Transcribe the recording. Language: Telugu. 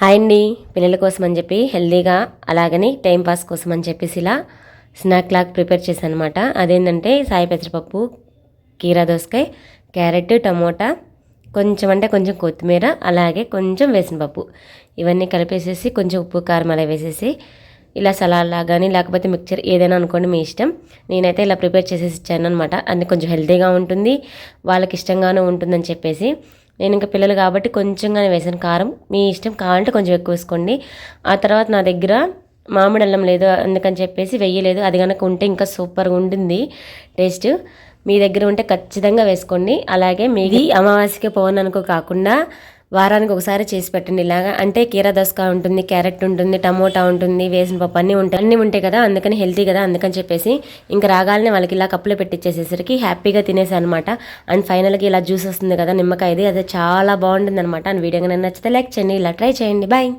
హాయ్ అండి. పిల్లల కోసం అని చెప్పి హెల్దీగా అలాగని టైంపాస్ కోసం అని చెప్పేసి ఇలా స్నాక్ లాగా ప్రిపేర్ చేశాను అనమాట అదేంటంటే సాయి పెసరపప్పు కీరా దోసకాయ క్యారెట్ టమోటా కొంచెం అంటే కొంచెం కొత్తిమీర అలాగే కొంచెం వేసిన పప్పు ఇవన్నీ కలిపేసేసి కొంచెం ఉప్పు కారం అలా వేసేసి ఇలా సలాడ్లా కానీ లేకపోతే మిక్చర్ ఏదైనా అనుకోండి మీ ఇష్టం. నేనైతే ఇలా ప్రిపేర్ చేసేసి ఇచ్చాను అనమాట అది కొంచెం హెల్తీగా ఉంటుంది వాళ్ళకి ఇష్టంగానూ ఉంటుందని చెప్పేసి. నేను ఇంకా పిల్లలు కాబట్టి కొంచెంగానే వేసాను కారం. మీ ఇష్టం కావాలంటే కొంచెం ఎక్కువ వేసుకోండి. ఆ తర్వాత నా దగ్గర మామిడి అల్లం లేదు అందుకని చెప్పేసి వెయ్యలేదు అది కనుక ఉంటే ఇంకా సూపర్గా ఉంటుంది టేస్ట్. మీ దగ్గర ఉంటే ఖచ్చితంగా వేసుకోండి. అలాగే మీది అమావాస్యకి పౌర్ణానికి కాకుండా వారానికి ఒకసారి చేసి పెట్టండి. ఇలాగా అంటే కీరా దోసకాయ ఉంటుంది క్యారెట్ ఉంటుంది టమోటా ఉంటుంది వేసిన పప్పు అన్నీ ఉంటాయి. అన్నీ ఉంటాయి కదా అందుకని హెల్తీ కదా అందుకని చెప్పేసి ఇంకా రాగాలని వాళ్ళకి ఇలా కప్పులో పెట్టించేసేసరికి హ్యాపీగా తినేసాను అనమాట అండ్ ఫైనల్గా ఇలా జ్యూస్ వస్తుంది కదా నిమ్మకాయది అది చాలా బాగుంటుంది అనమాట అండ్ వీడియో నచ్చితే లైక్ చేయండి ఇలా ట్రై చేయండి. బాయ్.